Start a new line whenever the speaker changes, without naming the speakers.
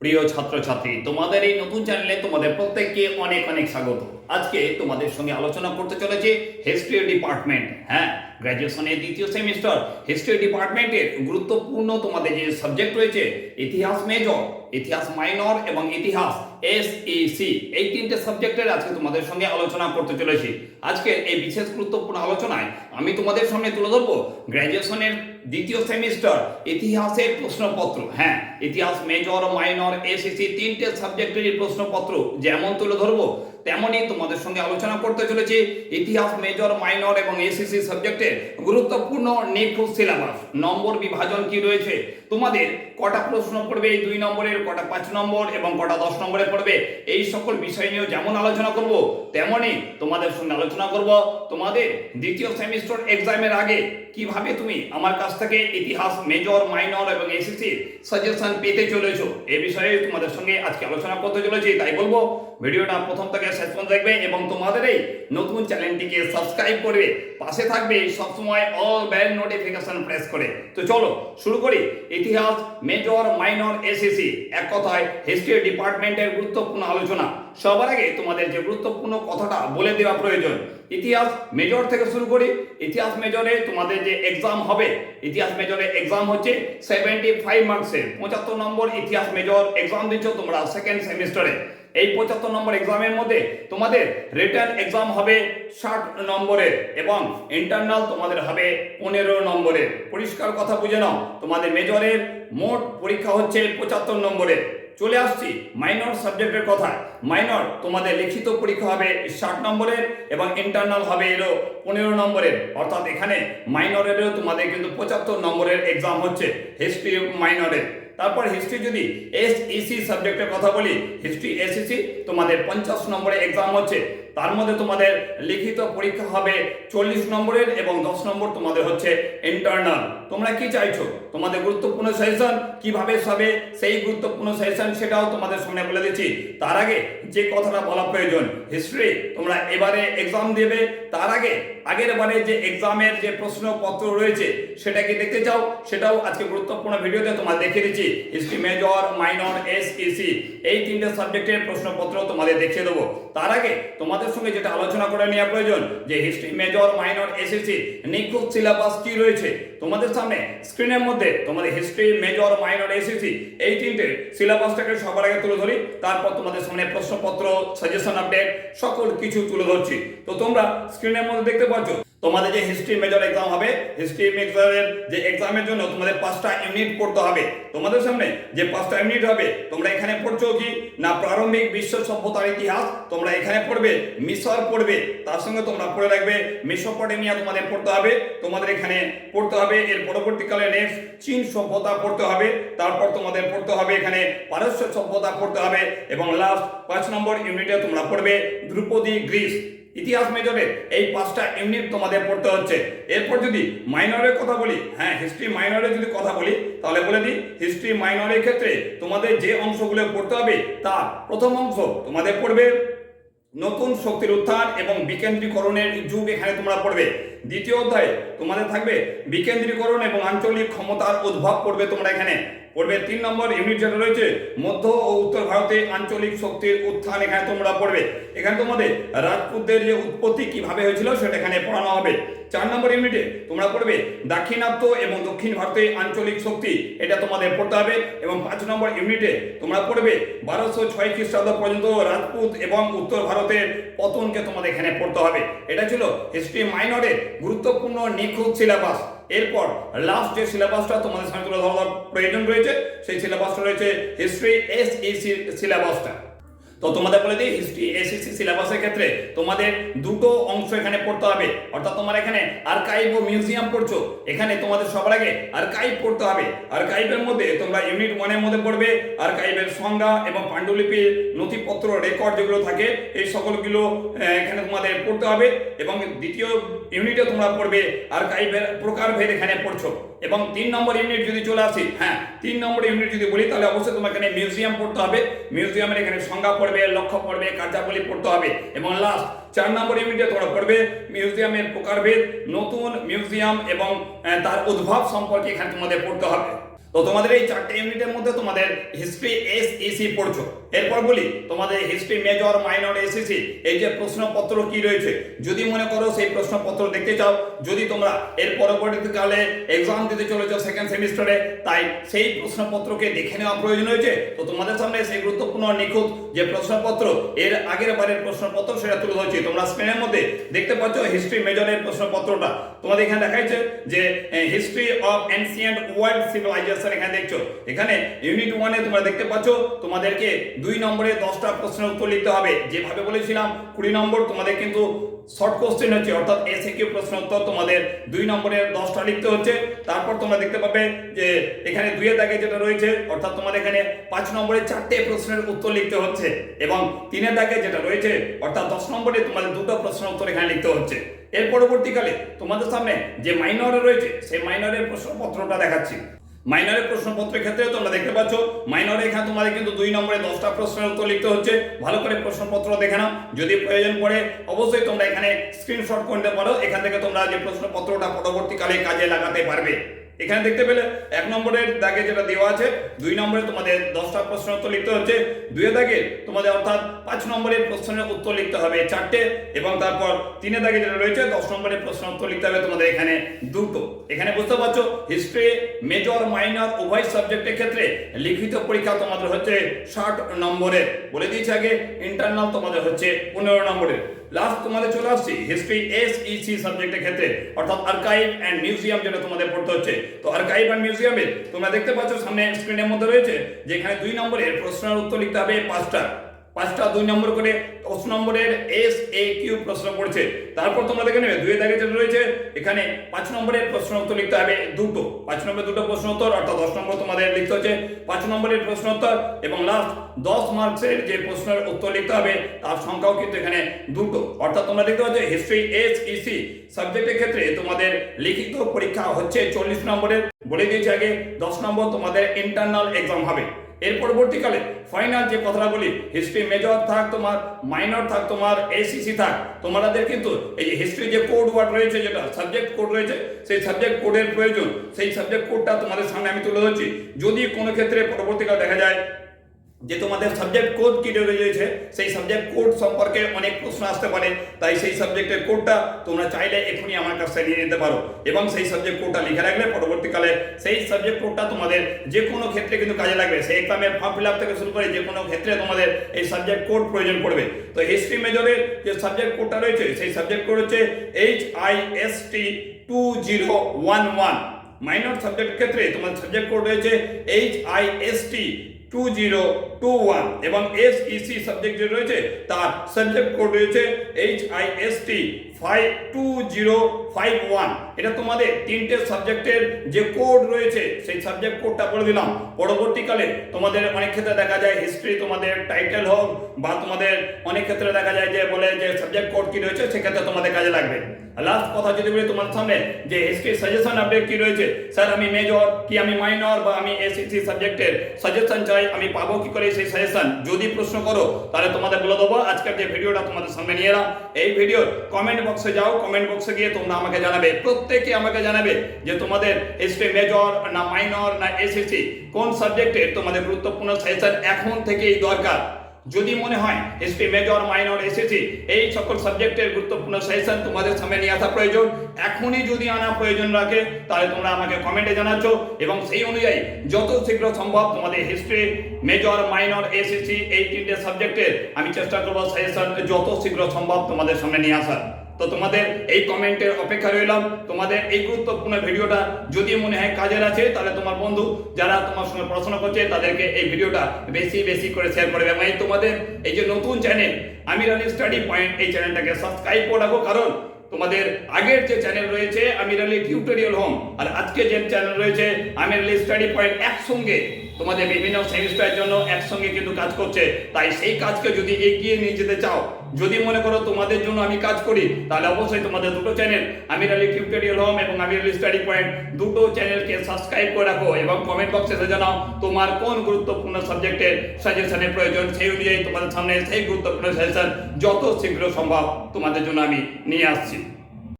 প্রিয় ছাত্রছাত্রী, তোমাদের এই নতুন চ্যানেলে তোমাদের প্রত্যেককে অনেক অনেক স্বাগত। আজকে তোমাদের সঙ্গে আলোচনা করতে চলেছে হিস্ট্রি ডিপার্টমেন্ট হ্যাঁ গ্র্যাজুয়েশনের দ্বিতীয় সেমিস্টার হিস্ট্রি ডিপার্টমেন্টের গুরুত্বপূর্ণ তোমাদের যে সাবজেক্ট রয়েছে, ইতিহাস মেজর ইতিহাস মাইনর এবং ইতিহাস এস সি এই তিনটে সাবজেক্টের আজকে তোমাদের সঙ্গে আলোচনা করতে চলেছি। আজকে এই বিশেষ গুরুত্বপূর্ণ আলোচনায় আমি তোমাদের সামনে তুলে ধরবো গ্র্যাজুয়েশনের দ্বিতীয় সেমিস্টার ইতিহাসের প্রশ্নপত্র। হ্যাঁ ইতিহাস মেজর মাইনর এসএসসি তিনটে সাবজেক্টের প্রশ্নপত্র যেমন তুলে ধরবো, তেমনই তোমাদের সঙ্গে আলোচনা করতে চলেছি। ইতিহাস মেজর মাইনর এবং এসএসসি সাবজেক্টের গুরুত্বপূর্ণ নিখুঁত সিলেবাস নম্বর বিভাজন কি রয়েছে? তোমাদের কটা প্রশ্ন পড়বে? এই দুই নম্বরের, কটা পাঁচ নম্বর এবং কটা দশ পড়বে। এই সকল বিষয় নিয়েও যেমন আলোচনা করব, তেমনই তোমাদের সঙ্গে আলোচনা করব। তোমাদের দ্বিতীয় সেমিস্টার এক্সামের আগে কীভাবে তুমি আমার কাছ থেকে ইতিহাস মেজর মাইনর এবং এসএসসি সাজেশন পেতে চলেছো, এ বিষয়ে তোমাদের সঙ্গে আজকে আলোচনা করতে চলেছি, তাই বলব ভিডিওটা প্রথম থেকে শেষ পর্যন্ত দেখবে এবং তোমাদের এই নতুন চ্যানেলটিকে সাবস্ক্রাইব করবে পাশে থাকবে সবসময় অল বেল নোটিফিকেশন প্রেস করে। তো চলো, শুরু করি। ইতিহাস মেজর মাইনর এসএসসি এক কথায় হিস্ট্রি ডিপার্টমেন্টের গুরুত্বপূর্ণ আলোচনা। সবার আগে তোমাদের যে গুরুত্বপূর্ণ কথাটা বলে দেওয়া প্রয়োজন, ইতিহাস মেজর থেকে শুরু করি, ইতিহাস মেজরে তোমাদের যে এক্সাম হবে, ইতিহাস মেজরে এক্সাম হচ্ছে সেভেন্টি ফাইভ মার্কসের পঁচাত্তর নম্বর ইতিহাস মেজর এক্সাম দিচ্ছ তোমরা সেকেন্ড সেমিস্টারে এই পঁচাত্তর নম্বর এক্সামের মধ্যে তোমাদের রিটার্ন এক্সাম হবে ষাট নম্বরের এবং ইন্টারনাল তোমাদের হবে পনেরো নম্বরের পরিষ্কার কথা বুঝে নাও, তোমাদের মেজরের মোট পরীক্ষা হচ্ছে পঁচাত্তর নম্বরের চলে আসছি মাইনর সাবজেক্টের কথা মাইনর তোমাদের লিখিত পরীক্ষা হবে ষাট নম্বরের এবং ইন্টারনাল হবে এরও পনেরো নম্বরের। অর্থাৎ এখানে মাইনরেরও তোমাদের কিন্তু পঁচাত্তর নম্বরের এক্সাম হচ্ছে হিস্ট্রি মাইনরের তারপর হিস্ট্রি যদি এস ইসি সাবজেক্টের কথা বলি হিস্ট্রি এসইসি তোমাদের পঞ্চাশ নম্বরে এক্সাম হচ্ছে। তার মধ্যে তোমাদের লিখিত পরীক্ষা হবে চল্লিশ নম্বরের এবং দশ নম্বর তোমাদের হচ্ছে ইন্টারনাল তোমরা কি চাইছো? তোমাদের গুরুত্বপূর্ণ সেশন কীভাবে হবে সেই গুরুত্বপূর্ণ সেশন সেটাও তোমাদের সামনে বলে দিচ্ছি। তার আগে যে কথাটা বলা প্রয়োজন হিস্ট্রি তোমরা এবারে এক্সাম দেবে, তার আগে আগের বারে যে এক্সামের যে প্রশ্নপত্র রয়েছে সেটা কি দেখতে চাও, সেটাও আজকে গুরুত্বপূর্ণ ভিডিওতে তোমার দেখিয়ে দিচ্ছি। হিস্ট্রি মেজর মাইনর এস এই তিনটে সাবজেক্টের প্রশ্নপত্র তোমাদের দেখিয়ে দেবো। তার আগে তোমাদের সঙ্গে যেটা আলোচনা করে নেওয়া প্রয়োজন, যে হিস্ট্রি মেজর মাইনর এসএসসি নিখুঁত সিলেবাস কি রয়েছে? তোমাদের সামনে স্ক্রিনের মধ্যে তোমাদের হিস্ট্রি মেজর মাইনর এসএসসি এই তিনটে সিলেবাসটাকে সবার আগে তুলে ধরি, তারপর তোমাদের সামনে প্রশ্নপত্র সাজেশন আপডেট সকল কিছু তুলে ধরছি। তো তোমরা স্ক্রিনের মধ্যে দেখতে পাচ্ছ তোমাদের যে হিস্ট্রি মেজর এক্সাম হবে হিস্ট্রি মেজরের যে এক্সামের জন্য তোমাদের পাঁচটা ইউনিট পড়তে হবে। তোমাদের সামনে যে পাঁচটা ইউনিট হবে, তোমরা এখানে পড়ছো কি? না প্রারম্ভিক বিশ্ব সভ্যতার ইতিহাস তোমরা এখানে পড়বে, মিশর পড়বে, তার সঙ্গে তোমরা পড়ে রাখবে, মেসোপটেমিয়া তোমাদের পড়তে হবে, তোমাদের এখানে পড়তে হবে, এর পরবর্তীকালে নেক্সট চীন সভ্যতা পড়তে হবে, তারপর তোমাদের পড়তে হবে এখানে পারস্য সভ্যতা পড়তে হবে, এবং লাস্ট পাঁচ নম্বর ইউনিটে তোমরা পড়বে ধ্রুপদী গ্রিস। ইতিহাস মেজরে এই পাঁচটা ইউনিট তোমাদের পড়তে হচ্ছে। এরপর যদি মাইনরের কথা বলি হ্যাঁ হিস্ট্রি মাইনরের যদি কথা বলি, তাহলে বলে দিই হিস্ট্রি মাইনরের ক্ষেত্রে তোমাদের যে অংশগুলো পড়তে হবে, তার প্রথম অংশ তোমাদের পড়বে নতুন শক্তির উত্থান এবং বিকেন্দ্রীকরণের যুগ এখানে তোমরা পড়বে। দ্বিতীয় অধ্যায়ে তোমাদের থাকবে বিকেন্দ্রীকরণ এবং আঞ্চলিক ক্ষমতার উদ্ভব পড়বে তোমরা এখানে। পড়বে তিন নম্বর ইউনিট যেটা রয়েছে, মধ্য ও উত্তর ভারতে আঞ্চলিক শক্তির উত্থান এখানে তোমরা পড়বে। এখানে তোমাদের রাজপুতদের যে উৎপত্তি কীভাবে হয়েছিল, সেটা এখানে পড়ানো হবে। চার নম্বর ইউনিটে তোমরা পড়বে দাক্ষিণাত্য এবং দক্ষিণ ভারতে আঞ্চলিক শক্তি। এটা তোমাদের পড়তে হবে। এবং পাঁচ নম্বর ইউনিটে তোমরা পড়বে বারোশো ছয় খ্রিস্টাব্দ পর্যন্ত রাজপুত এবং উত্তর ভারতের পতনকে তোমাদের এখানে পড়তে হবে। এটা ছিল হিস্ট্রি মাইনরের গুরুত্বপূর্ণ নিখুঁত সিলেবাস এরপর লাস্ট যে সিলেবাসটা তোমাদের সামনে তুলে ধরার প্রয়োজন রয়েছে, সেই সিলেবাসটা রয়েছে হিস্ট্রি এস ইসি সিলেবাসটা তো তোমাদের বলে দিই হিস্ট্রি এসএসসি সিলেবাসের ক্ষেত্রে তোমাদের দুটো অংশ এখানে পড়তে হবে। অর্থাৎ তোমার এখানে আর্কাইভ ও মিউজিয়াম পড়ছো। এখানে তোমাদের সবার আগে আর্কাইভ পড়তে হবে। আর্কাইভের মধ্যে তোমরা ইউনিট ওয়ানের মধ্যে পড়বে। আর্কাইভের সংজ্ঞা এবং পাণ্ডুলিপির নথিপত্র রেকর্ড যেগুলো থাকে, এই সকলগুলো এখানে তোমাদের পড়তে হবে। এবং দ্বিতীয় ইউনিটে তোমরা পড়বে আর্কাইভের প্রকারভেদ এখানে পড়ছো। এবং তিন নম্বর ইউনিট যদি চলে আসি হ্যাঁ তিন নম্বর ইউনিট যদি বলি, তাহলে অবশ্যই তোমার এখানে মিউজিয়াম পড়তে হবে। মিউজিয়ামের এখানে সংজ্ঞা পড়বে, লক্ষ্য পড়বে, কার্যাবলী পড়তে হবে। এবং লাস্ট চার নম্বর ইউনিটে তোমরা পড়বে মিউজিয়ামের প্রকারভেদ, নতুন মিউজিয়াম এবং তার উদ্ভব সম্পর্কে এখানে তোমাদের পড়তে হবে। তো তোমাদের এই চারটে ইউনিটের মধ্যে তোমাদের হিস্ট্রি এস ইসি পড়ছো। এরপর বলি, তোমাদের হিস্ট্রি মেজর মাইনর এসিসি এই যে প্রশ্নপত্র কি রয়েছে? যদি মনে করো সেই প্রশ্নপত্র দেখতে চাও, যদি তোমরা এর পরবর্তীকালে এক্সাম দিতে চলেছো সেকেন্ড সেমিস্টারে তাই সেই প্রশ্নপত্রকে দেখে নেওয়া প্রয়োজন হয়েছে তো তোমাদের সামনে সেই গুরুত্বপূর্ণ নিখুঁত যে প্রশ্নপত্র, এর আগের বারের প্রশ্নপত্র সেটা তুলে ধরছি। তোমরা স্ক্রিনের মধ্যে দেখতে পাচ্ছ হিস্ট্রি মেজরের প্রশ্নপত্রটা। তোমাদের এখানে দেখাইছে যে history of ancient world civilisation এখানে দেখছ। এখানে ইউনিট ওয়ানে তোমরা দেখতে পাচ্ছ, তোমাদেরকে দুই নম্বরে দশটা প্রশ্নের উত্তর লিখতে হবে। যেভাবে বলেছিলাম, কুড়ি নম্বর তোমাদের কিন্তু শর্ট কোশ্চেন হচ্ছে, অর্থাৎ এসএকিউ প্রশ্ন উত্তর তোমাদের দুই নম্বরের দশটা লিখতে হচ্ছে। তারপর তোমরা দেখতে পাবে যে এখানে দুইয়ের দাগে যেটা রয়েছে, অর্থাৎ তোমাদের এখানে পাঁচ নম্বরে চারটে প্রশ্নের উত্তর লিখতে হচ্ছে এবং তিনের দাগে যেটা রয়েছে, অর্থাৎ দশ নম্বরে তোমাদের দুটো প্রশ্নের উত্তর এখানে লিখতে হচ্ছে। এর পরবর্তীকালে তোমাদের সামনে যে মাইনরে রয়েছে, সেই মাইনরের প্রশ্নপত্রটা দেখাচ্ছি। মাইনরের প্রশ্নপত্রের ক্ষেত্রে তোমরা দেখতে পাচ্ছ, মাইনরে এখানে তোমাদের কিন্তু দুই নম্বরে দশটা প্রশ্নের উত্তর লিখতে হচ্ছে। ভালো করে প্রশ্নপত্র দেখে নাও, যদি প্রয়োজন পড়ে, অবশ্যই তোমরা এখানে স্ক্রিনশট করে নিতে পারো। এখান থেকে তোমরা যে প্রশ্নপত্রটা পরবর্তীকালে কাজে লাগাতে পারবে। এখানে দেখতে পেলে এক নম্বরের দাগে যেটা দেওয়া আছে, দুই নম্বরে তোমাদের দশটা প্রশ্ন উত্তর লিখতে হচ্ছে। দুয়ে দাগে তোমাদের অর্থাৎ পাঁচ নম্বরের প্রশ্নের উত্তর লিখতে হবে চারটে, এবং তারপর তিনে দাগে যেটা রয়েছে, দশ নম্বরের প্রশ্ন উত্তর লিখতে হবে তোমাদের এখানে দুটো। এখানে বুঝতে পারছ হিস্ট্রি মেজর মাইনর উভয় সাবজেক্টের ক্ষেত্রে লিখিত পরীক্ষা তোমাদের হচ্ছে ষাট নম্বরের। বলে দিয়েছি আগে ইন্টারনাল তোমাদের হচ্ছে পনেরো নম্বরের। লাস্ট তোমাদের চলে আসছি হিস্ট্রি এস ইসি সাবজেক্টের ক্ষেত্রে, অর্থাৎ আর্কাইভ অ্যান্ড মিউজিয়াম যেটা তোমাদের পড়তে হচ্ছে। তো আর্কাইভ অ্যান্ড মিউজিয়ামে তোমরা দেখতে পাচ্ছ সামনে স্ক্রিনের মধ্যে রয়েছে, যেখানে দুই নম্বরের প্রশ্নের উত্তর লিখতে হবে পাঁচটা। পাঁচটা দুই নম্বর করে দশ নম্বরের এস এ কিউ প্রশ্ন পড়ছে। তারপর তোমরা দেখে নেবে দুই দাগে রয়েছে, এখানে পাঁচ নম্বরের প্রশ্ন উত্তর লিখতে হবে দুটো। পাঁচ নম্বর দুটো প্রশ্ন উত্তর, অর্থাৎ দশ নম্বর তোমাদের লিখতে হচ্ছে পাঁচ নম্বরের প্রশ্ন উত্তর, এবং লাস্ট দশ মার্কসের যে প্রশ্নের উত্তর লিখতে হবে, তার সংখ্যাও কিন্তু এখানে দুটো। অর্থাৎ তোমরা দেখতে পাচ্ছ হিস্ট্রি এস ইসি সাবজেক্টের ক্ষেত্রে তোমাদের লিখিত পরীক্ষা হচ্ছে চল্লিশ নম্বরের। বলে দিয়েছি আগে, দশ নম্বর তোমাদের ইন্টারনাল এক্সাম হবে। এর পরবর্তীকালে ফাইনাল যে কথাটা বলি হিস্ট্রি মেজর থাক তোমার মাইনর থাক তোমার এসিসি থাক, তোমাদের কিন্তু এই যে হিস্ট্রি যে কোড ওয়ার্ড রয়েছে যেটা সাবজেক্ট কোড রয়েছে, সেই সাবজেক্ট কোডের প্রয়োজন, সেই সাবজেক্ট কোডটা তোমাদের সামনে আমি তুলে ধরছি। যদি কোনো ক্ষেত্রে পরবর্তীকালে দেখা যায় যে তোমাদের সাবজেক্ট কোড কি রয়েছে সেই সাবজেক্ট কোড সম্পর্কে অনেক প্রশ্ন আসতে পারে। তাই সেই সাবজেক্টের কোডটা তোমরা চাইলে এখনই আমার কাছ নিয়ে নিতে পারো। এবং সেই সাবজেক্ট কোডটা লিখে রাখলে পরবর্তীকালে সেই সাবজেক্ট কোডটা তোমাদের যে কোনো ক্ষেত্রে কিন্তু কাজে লাগবে। সেই এক্সামের ফর্ম ফিল আপ থেকে শুরু করে যে কোনো ক্ষেত্রে তোমাদের এই সাবজেক্ট কোড প্রয়োজন পড়বে। তো হিস্ট্রি মেজরের যে সাবজেক্ট কোডটা রয়েছে, সেই সাবজেক্ট কোড হচ্ছে H I S T two zero one one minor subject ক্ষেত্রে তোমার সাবজেক্ট কোড রয়েছে H I S T two zero two one এবং এস ইসি সাবজেক্ট যে রয়েছে, তার সাবজেক্ট কোড রয়েছে H I S T five two zero five one এটা তোমাদের তিনটে সাবজেক্টের যে কোড রয়েছে, সেই সাবজেক্ট কোডটা বলে দিলাম। পরবর্তীকালে তোমাদের অনেক ক্ষেত্রে দেখা যায় হিস্ট্রি তোমাদের টাইটেল হোক বা তোমাদের অনেক ক্ষেত্রে দেখা যায় যে বলে যে সাবজেক্ট কোড কি রয়েছে, সেক্ষেত্রে তোমাদের কাজে লাগবে। লাস্ট কথা যদি বলি তোমার সামনে, যে হিস্ট্রি সাজেশন আপডেট কি রয়েছে? স্যার, আমি মেজর কি আমি মাইনর বা আমি এসএসসি সাবজেক্টের সাজেশন চাই, আমি পাবো কি করে সেই সাজেশন যদি প্রশ্ন করো, তাহলে তোমাদের বলে দেবো। আজকের যে ভিডিওটা তোমাদের সামনে নিয়ে এলাম। এই ভিডিওর কমেন্ট বক্সে যাও কমেন্ট বক্সে গিয়ে তোমরা আমাকে জানাবে। প্রত্যেকে আমাকে জানাবে যে তোমাদের হিস্ট্রি মেজর না মাইনর না এসএসসি কোন সাবজেক্টের তোমাদের গুরুত্বপূর্ণ সেশন এখন থেকেই দরকার। যদি মনে হয় হিস্ট্রি মেজর মাইনর এসেছি এই সকল সাবজেক্টের গুরুত্বপূর্ণ সেশন তোমাদের সামনে নিয়ে আসা প্রয়োজন, এখনই যদি আনা প্রয়োজন রাখে, তাহলে তোমরা আমাকে কমেন্টে জানাচ্ছ এবং সেই অনুযায়ী যত শীঘ্র সম্ভব তোমাদের হিস্ট্রি মেজর মাইনর এসএসসি এই তিনটে সাবজেক্টের আমি চেষ্টা করব সেশন যত শীঘ্র সম্ভব তোমাদের সামনে নিয়ে আসার। তো তোমাদের এই কমেন্টের অপেক্ষা রইলাম। তোমাদের এই গুরুত্বপূর্ণ ভিডিওটা যদি মনে হয় কাজের আছে তাহলে তোমার বন্ধু যারা তোমার সঙ্গে পড়াশোনা করছে, তাদেরকে এই ভিডিওটা বেশি বেশি করে শেয়ার করবে। এবং এই তোমাদের, এই যে নতুন channel Amir Ali study point এই চ্যানেলটাকে সাবস্ক্রাইব করে রাখো। কারণ তোমাদের আগের যে চ্যানেল রয়েছে আমির আলী টিউটোরিয়াল হোম আর আজকে যে চ্যানেল রয়েছে আমির আলী স্টাডি পয়েন্ট একসঙ্গে তোমাদের বিভিন্ন সেমিস্টারের জন্য একসঙ্গে কিন্তু কাজ করছে। তাই সেই কাজকে যদি এগিয়ে নিয়ে যেতে চাও যদি মনে করো তোমাদের জন্য আমি কাজ করি, তাহলে অবশ্যই তোমাদের দুটো channel Amir Ali tutorial home এবং আমির আলী স্টাডি পয়েন্ট দুটো চ্যানেলকে সাবস্ক্রাইব করে রাখো এবং কমেন্ট বক্সে জানাও তোমার কোন গুরুত্বপূর্ণ সাবজেক্টের সাজেশনের প্রয়োজন, সেই অনুযায়ী তোমাদের সামনে সেই গুরুত্বপূর্ণ সাজেশন যত শীঘ্র সম্ভব তোমাদের জন্য আমি নিয়ে আসছি।